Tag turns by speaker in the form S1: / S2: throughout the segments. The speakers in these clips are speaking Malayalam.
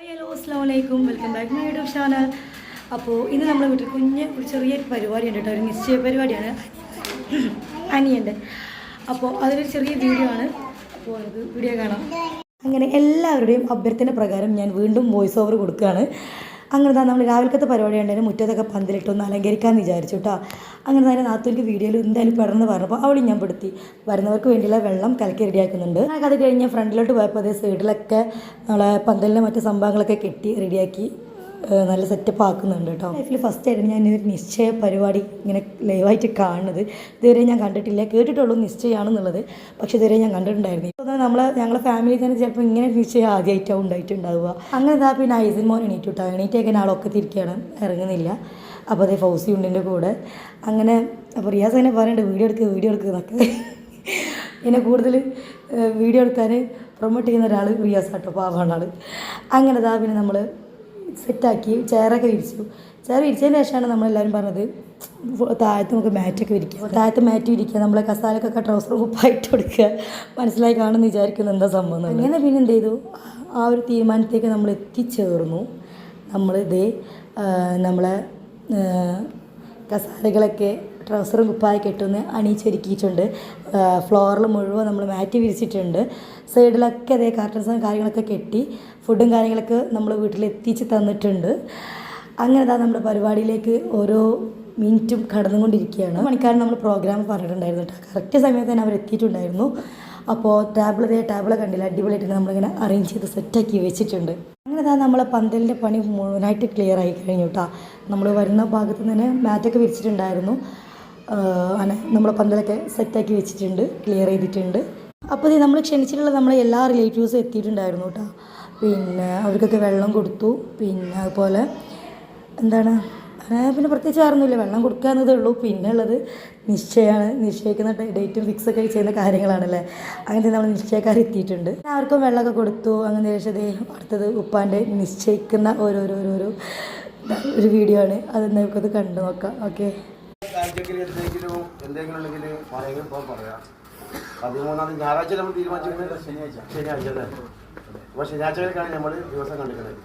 S1: ഹലോ അസ്സാം വലൈക്കും welcome back my YouTube channel അപ്പോൾ ഇന്ന് നമ്മുടെ വീട്ടിൽ കുഞ്ഞ് ഒരു ചെറിയൊരു പരിപാടി ഉണ്ട് കേട്ടോ. ഒരു നിശ്ചയ പരിപാടിയാണ്. അനിയന്റെ. അപ്പോൾ അതൊരു ചെറിയ വീഡിയോ ആണ്. അപ്പോൾ നമുക്ക് വീഡിയോ കാണാം. അങ്ങനെ എല്ലാവരുടെയും അഭ്യർത്ഥന പ്രകാരം ഞാൻ വീണ്ടും വോയിസ് ഓവർ കൊടുക്കുകയാണ്. അങ്ങനെ തന്നെ നമ്മൾ രാവിലത്തെ പരിപാടി ഉണ്ടായിരുന്നു മുറ്റത്തൊക്കെ പന്തലിട്ടൊന്ന് അലങ്കരിക്കാമെന്ന് വിചാരിച്ചു കേട്ടോ അങ്ങനെ തന്നെ നാത്തൂർക്ക് വീഡിയോയിൽ എന്തായാലും പെടന്ന് പറഞ്ഞപ്പോൾ അവളെ ഞാൻ പെടുത്തി. വരുന്നവർക്ക് വേണ്ടിയുള്ള വെള്ളം കലക്കി റെഡിയാക്കുന്നുണ്ട്. അത് കഴിഞ്ഞ് ഫ്രണ്ടിലോട്ട് പോയപ്പോൾ അതേ സൈഡിലൊക്കെ നമ്മളെ പന്തലിന്റെ മറ്റു സംഭവങ്ങളൊക്കെ കെട്ടി റെഡിയാക്കി. നല്ല സെറ്റപ്പ് ആക്കുന്നുണ്ട് കേട്ടോ ലൈഫിൽ ഫസ്റ്റ് ആയിരുന്നു ഞാൻ ഒരു നിശ്ചയ പരിപാടി ഇങ്ങനെ ലൈവായിട്ട് കാണുന്നത്. ഇതുവരെ ഞാൻ കണ്ടിട്ടില്ല. കേട്ടിട്ടുള്ളൂ നിശ്ചയമാണെന്നുള്ളത് പക്ഷേ ഇതുവരെ ഞാൻ കണ്ടിട്ടുണ്ടായിരുന്നു ഇപ്പോൾ നമ്മൾ ഞങ്ങളെ ഫാമിലി തന്നെ ചിലപ്പോൾ ഇങ്ങനെ നിശ്ചയം ആദ്യമായിട്ടാവും ഉണ്ടായിട്ടുണ്ടാവുക. അങ്ങനെ ഇതാ പിന്നെ ഐസിൻ മോൻ എണീറ്റ് വിട്ടോ എണീറ്റൊക്കെ ആളൊക്കെ തിരിക്കുകയാണ് ഇറങ്ങുന്നില്ല. അപ്പോൾ അതേ ഫൗസി ഉണ്ടിന്റെ കൂടെ. അങ്ങനെ അപ്പോൾ റിയാസ് തന്നെ പറയുന്നുണ്ട് വീഡിയോ എടുക്കുക വീഡിയോ എടുക്കുക എന്നൊക്കെ. എന്നെ കൂടുതൽ വീഡിയോ എടുക്കാൻ പ്രൊമോട്ട് ചെയ്യുന്ന ഒരാൾ റിയാസ് ആട്ടോ പാവാണ് ആൾ അങ്ങനെ ഇതാ പിന്നെ നമ്മൾ സെറ്റാക്കി ചെയറൊക്കെ വിരിച്ചു. ചെയർ വിരിച്ചതിന് ശേഷമാണ് നമ്മളെല്ലാവരും പറഞ്ഞത് താഴത്ത് നമുക്ക് മാറ്റൊക്കെ വിരിക്കുക താഴത്ത് മാറ്റ് വിരിക്കുക നമ്മളെ കസാലക്കൊക്കെ ട്രൗസർ കുപ്പായിട്ട് കൊടുക്കുക. മനസ്സിലായി കാണുമെന്ന് വിചാരിക്കുന്നു എന്താ സംഭവം. അങ്ങനെ പിന്നെ എന്ത് ചെയ്തു? ആ ഒരു തീരുമാനത്തേക്ക് നമ്മൾ എത്തിച്ചേർന്നു. നമ്മൾ ഇതേ നമ്മളെ കസാലകളൊക്കെ ട്രൗസറും കുപ്പായൊക്കെ ഇട്ടൊന്ന് അണിയിച്ചൊരുക്കിയിട്ടുണ്ട്. ഫ്ലോറിൽ മുഴുവൻ നമ്മൾ മാറ്റി വിരിച്ചിട്ടുണ്ട്. സൈഡിലൊക്കെ അതേ കാർട്ടൻസും കാര്യങ്ങളൊക്കെ കെട്ടി ഫുഡും കാര്യങ്ങളൊക്കെ നമ്മൾ വീട്ടിൽ എത്തിച്ച് തന്നിട്ടുണ്ട്. അങ്ങനെ അതാ നമ്മുടെ പരിപാടിയിലേക്ക് ഓരോ മിനിറ്റും കടന്നുകൊണ്ടിരിക്കുകയാണ്. മണിക്കാരൻ നമ്മൾ പ്രോഗ്രാം പറഞ്ഞിട്ടുണ്ടായിരുന്നു കേട്ടോ. കറക്റ്റ് സമയത്ത് തന്നെ അവർ എത്തിയിട്ടുണ്ടായിരുന്നു അപ്പോൾ ടേബിൾ ഇതേ ടേബിൾ കണ്ടില്ല? അടിപൊളിയായിട്ട് നമ്മളിങ്ങനെ അറേഞ്ച് ചെയ്ത് സെറ്റാക്കി വെച്ചിട്ടുണ്ട്. അങ്ങനെ അതാ നമ്മളെ പന്തലിന്റെ പണി മുഴുവനായിട്ട് ക്ലിയർ ആയി കഴിഞ്ഞു കേട്ടോ. നമ്മൾ വരുന്ന ഭാഗത്ത് നിന്ന് മാറ്റൊക്കെ വിരിച്ചിട്ടുണ്ടായിരുന്നു. ആഹ് നമ്മൾ പന്തലൊക്കെ സെറ്റാക്കി വെച്ചിട്ടുണ്ട് ക്ലിയർ ചെയ്തിട്ടുണ്ട്. അപ്പോൾ നമ്മൾ ക്ഷണിച്ചിട്ടുള്ള നമ്മളെ എല്ലാ റിലേറ്റീവ്സും എത്തിയിട്ടുണ്ടായിരുന്നു കേട്ടോ പിന്നെ അവർക്കൊക്കെ വെള്ളം കൊടുത്തു. പിന്നെ അതുപോലെ എന്താണ്? പിന്നെ പ്രത്യേകിച്ച് വേറൊന്നുമില്ല. വെള്ളം കൊടുക്കുക എന്നതേ ഉള്ളൂ. പിന്നെ ഉള്ളത് നിശ്ചയമാണ് നിശ്ചയിക്കുന്ന ഡേറ്റും ഫിക്സ് ഒക്കെ ചെയ്യുന്ന കാര്യങ്ങളാണല്ലേ. അങ്ങനെ നമ്മൾ നിശ്ചയക്കാർ എത്തിയിട്ടുണ്ട്. ആർക്കും വെള്ളമൊക്കെ കൊടുത്തു. അങ്ങനെ ശേഷം അടുത്തത് ഉപ്പാന്റെ നിശ്ചയിക്കുന്ന ഓരോരോരോരോ ഓരോരോ ഒരു വീഡിയോ ആണ്. അത് നമുക്കത് കണ്ടു നോക്കാം. ഓക്കെ
S2: ആഴ്ചക്കിൽ എന്തെങ്കിലും എന്തെങ്കിലും ഉണ്ടെങ്കിൽ പറയുക ഇപ്പോൾ പറയാം. പതിമൂന്നാം തീയതി ഞായറാഴ്ച നമ്മൾ തീരുമാനിച്ചിരുന്നത് ശനിയാഴ്ച. ശനിയാഴ്ച അല്ലേ? അപ്പോൾ ശനിയാഴ്ചകൾക്കാണ് നമ്മൾ ദിവസം കണ്ടിരിക്കുന്നത്.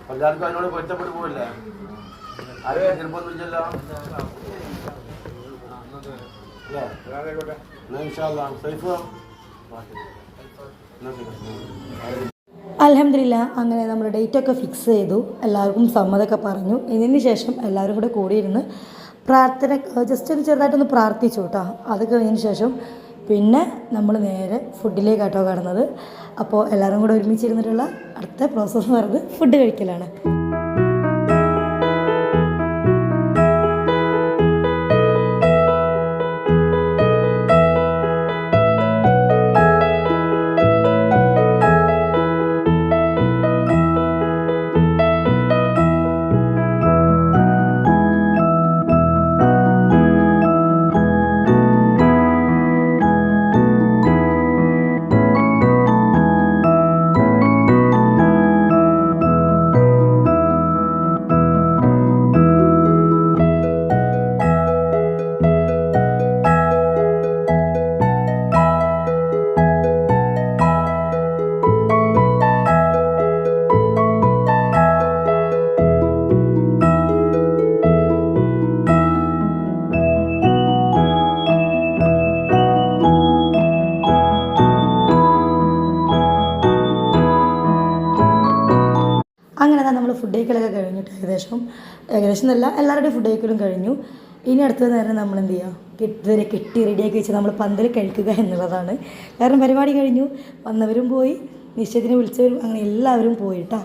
S2: അപ്പോൾ എല്ലാവർക്കും അതിനോട് പൊരുത്തപ്പെട്ടു പോവില്ലേ? ആരും ചെറുപ്പമൊന്നുമില്ലല്ലോ
S1: അലഹമില്ല അങ്ങനെ നമ്മൾ ഡേറ്റൊക്കെ ഫിക്സ് ചെയ്തു. എല്ലാവർക്കും സമ്മതമൊക്കെ പറഞ്ഞു. ഇതിന് ശേഷം എല്ലാവരും കൂടെ കൂടിയിരുന്ന് പ്രാർത്ഥന ജസ്റ്റ് ഒന്ന് ചെറുതായിട്ടൊന്ന് പ്രാർത്ഥിച്ചു കേട്ടോ. അത് കഴിഞ്ഞതിന് ശേഷം പിന്നെ നമ്മൾ നേരെ ഫുഡിലേക്കാട്ടോ കടന്നത്. അപ്പോൾ എല്ലാവരും കൂടെ ഒരുമിച്ചിരുന്നിട്ടുള്ള അടുത്ത പ്രോസസ്സ് എന്ന് പറയുന്നത് ഫുഡ് കഴിക്കലാണ്. ഫുഡ് കഴിക്കലൊക്കെ കഴിഞ്ഞിട്ട് ഏകദേശം ഏകദേശം എന്നല്ല എല്ലാവരുടെയും ഫുഡ് കഴിക്കലും കഴിഞ്ഞു. ഇനി അടുത്ത നേരം നമ്മൾ എന്ത് ചെയ്യുക ഇതുവരെ കെട്ടി റെഡിയാക്കി വെച്ച് നമ്മൾ പന്തൽ കഴിക്കുക എന്നുള്ളതാണ്. കാരണം പരിപാടി കഴിഞ്ഞു വന്നവരും പോയി നിശ്ചയത്തിന് വിളിച്ചവരും അങ്ങനെ എല്ലാവരും പോയിട്ടാ.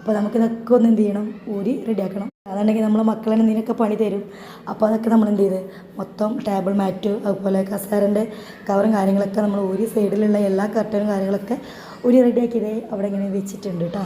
S1: അപ്പോൾ നമുക്ക് ഇതൊക്കെ ഒന്ന് എന്ത് ചെയ്യണം? ഊരി റെഡിയാക്കണം അതാണെങ്കിൽ നമ്മളെ മക്കളെ എന്തിനൊക്കെ പണി തരും? അപ്പോൾ അതൊക്കെ നമ്മൾ എന്ത് ചെയ്ത്? മൊത്തം ടേബിൾ മാറ്റ് അതുപോലെ കസേരന്റെ കവറും കാര്യങ്ങളൊക്കെ നമ്മൾ ഊരി സൈഡിലുള്ള എല്ലാ കർട്ടനും കാര്യങ്ങളൊക്കെ ഊരി റെഡിയാക്കിയതേ അവിടെ ഇങ്ങനെ വെച്ചിട്ടുണ്ട് കേട്ടോ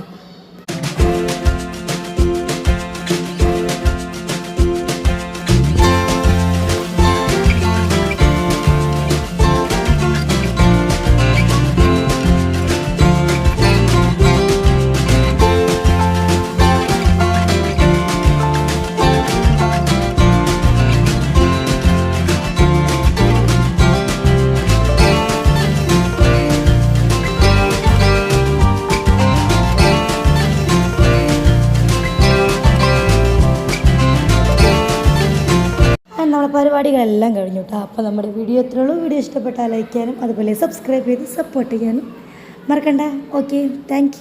S1: പരിപാടികളെല്ലാം കഴിഞ്ഞു കേട്ടോ അപ്പോൾ നമ്മുടെ വീഡിയോ എത്രയുള്ളൂ വീഡിയോ ഇഷ്ടപ്പെട്ടാൽ ലൈക്ക് ചെയ്യാനും അതുപോലെ സബ്സ്ക്രൈബ് ചെയ്ത് സപ്പോർട്ട് ചെയ്യാനും മറക്കണ്ട. Okay thank